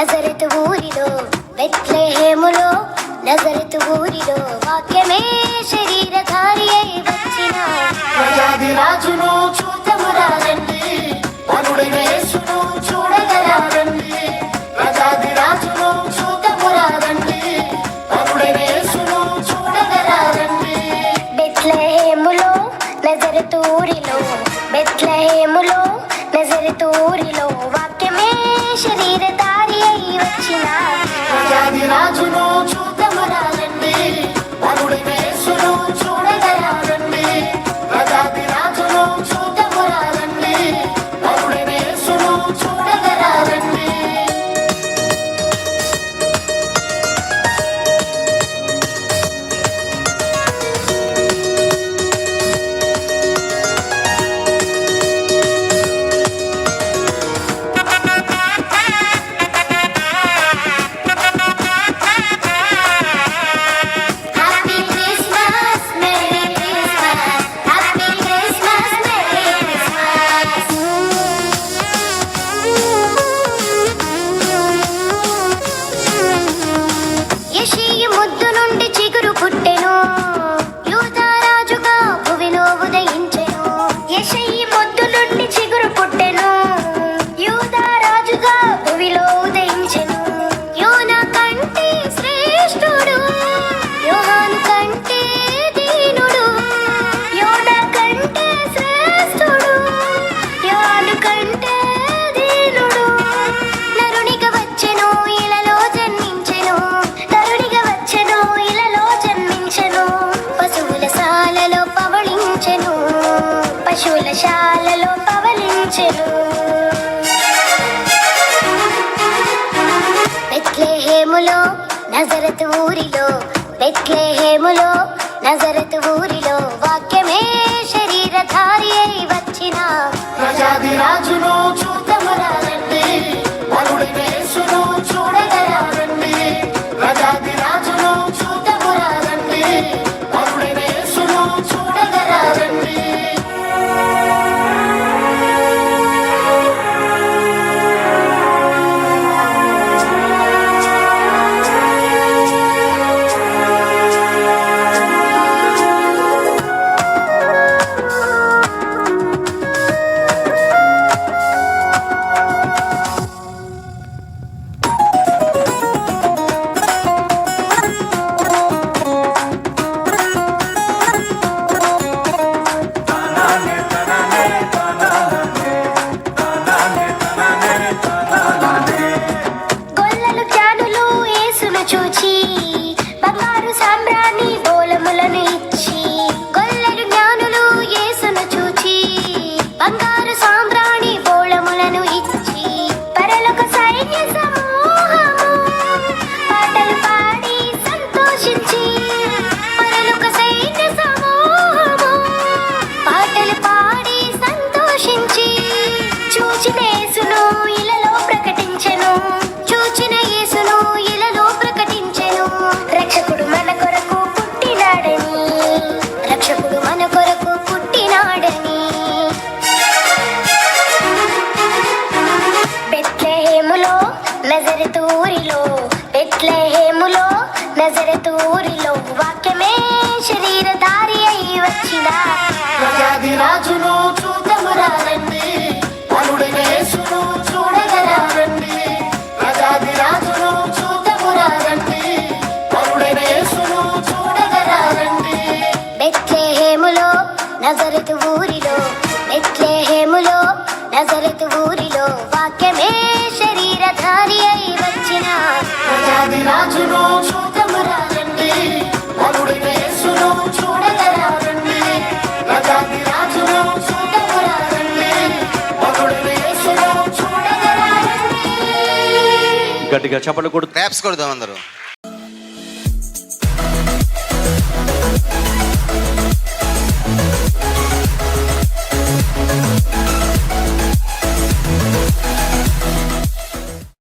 Nazareth ఊరిలో బెత్లెహేములో Nazareth ఊరిలో వాక్యమే శరీరధారి అయి వచ్చిన ప్రజాది రాజును చూతము రారండి వరుడైన యేసును చూడగరారండి ప్రజాది రాజును చూతము రారండి వరుడైన యేసును చూడగరారండి బెత్లెహేములో నజరత్ ఊరిలో బెత్లెహేములో నజరత్ ఊరిలో and I do not పర్ణశాలలో పవలించెను పెట్లేములో నజరత్ ఊరిలో పెట్లే హేములో నజరత్ ఊరి Thank నజర తూరిలో బెట్లహేములో నజర తూరిలో వాక్యమే శరీరధారి అయి వచ్చిన రాజును రాజును చూడగలరండి అరుడి యేసును గట్టిగా కొడదాం అందరూ.